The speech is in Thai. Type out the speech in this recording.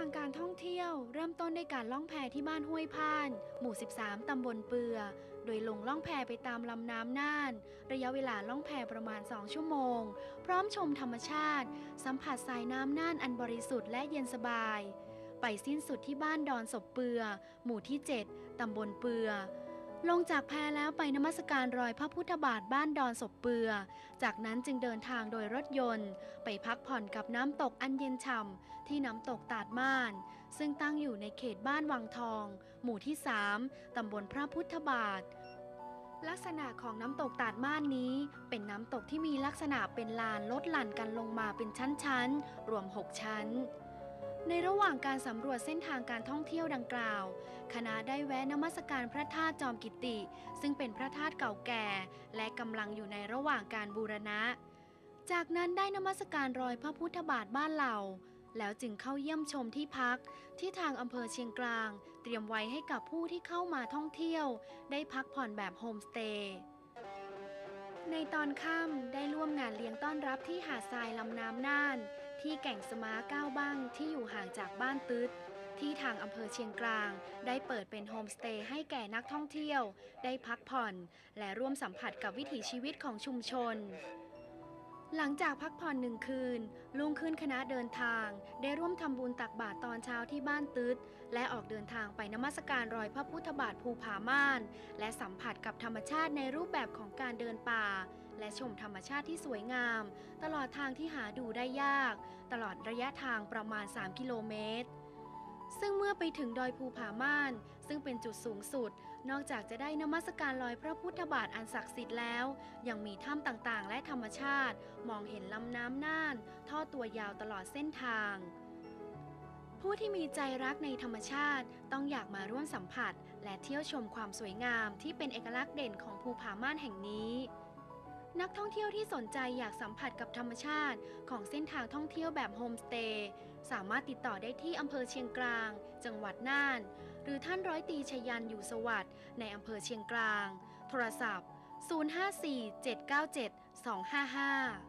างการท่องเที่ยวเริ่มต้นด้วยการล่องแพที่บ้านห้วยพาน หมู่ 13 ตำบลเปือ โดยลงล่องแพไปตามลำน้ำน่าน ระยะเวลาล่องแพประมาณ 2 ชั่วโมง พร้อมชมธรรมชาติ สัมผัสสายน้ำน่านอันบริสุทธิ์และเย็นสบาย ไปสิ้นสุดที่บ้านดอนศพเปือ หมู่ที่ 7 ตำบลเปือ ลงจากแพแล้วไปนมัสการรอยพระพุทธบาทบ้านดอนศพเปือ จากนั้นจึงเดินทางโดยรถยนต์ ไปพักผ่อนกับน้ำตกอันเย็นฉ่ำที่น้ำตกตาดม่าน ซึ่งตั้งอยู่ในเขตบ้านวังทอง หมู่ที่3ตำบลพระพุทธบาทลักษณะของน้ำตกตาดม่านนี้ เป็นน้ำตกที่มีลักษณะเป็นลานลดหลั่นกันลงมาเป็นชั้นๆ รวม 6 ชั้น ในระหว่างการสำรวจเส้นทางการท่องเที่ยวดังกล่าว คณะได้แวะนมัสการพระธาตุจอมกิติ ซึ่งเป็นพระธาตุเก่าแก่ และกำลังอยู่ในระหว่างการบูรณะ จากนั้นได้นมัสการรอยพระพุทธบาทบ้านเหล่า แล้วจึงเข้าเยี่ยมชมที่พัก ที่ทางอำเภอเชียงกลาง เตรียมไว้ให้กับผู้ที่เข้ามาท่องเที่ยว ได้พักผ่อนแบบโฮมสเตย์ในตอนค่ำได้ร่วมงานเลี้ยงต้อนรับที่หาดทรายลำน้ำน่าน ที่แก่งสมาเก้าบ้างที่อยู่ห่างจากบ้านตึดที่ทางอำเภอเชียงกลาง ได้เปิดเป็นโฮมสเตย์ให้แก่นักท่องเที่ยว ได้พักผ่อน และร่วมสัมผัสกับวิถีชีวิตของชุมชน หลังจากพักผ่อนหนึ่งคืน ลุงขึ้นคณะเดินทาง ได้ร่วมทำบุญตักบาตรตอนเช้าที่บ้านตึดและออกเดินทางไปนมัสการรอยพระพุทธบาทภูผาม่าน และสัมผัสกับธรรมชาติในรูปแบบของการเดินป่า และชมธรรมชาติที่สวยงาม ตลอดทางที่หาดูได้ยาก ตลอดระยะทางประมาณ 3 กิโลเมตร ซึ่งเมื่อไปถึงดอยภูผาม่าน ซึ่งเป็นจุดสูงสุด นอกจากจะได้นมัสการรอยพระพุทธบาทอันศักดิ์สิทธิ์แล้ว ยังมีถ้ำต่างๆ และธรรมชาติ มองเห็นลำน้ำน่าน ทอดตัวยาวตลอดเส้นทางผู้ที่มีใจรักในธรรมชาติต้องอยากมาร่วมสัมผัส และเที่ยวชมความสวยงามที่เป็นเอกลักษณ์เด่นของภูผาม่านแห่งนี้ นักท่องเที่ยวที่สนใจอยากสัมผัสกับธรรมชาติของเส้นทางท่องเที่ยวแบบโฮมสเตย์สามารถติดต่อได้ที่อำเภอเชียงกลาง จังหวัดน่าน หรือท่านร้อยตีชยันอยู่สวัสดิ์ในอำเภอเชียงกลาง โทรศัพท์ 054 797 255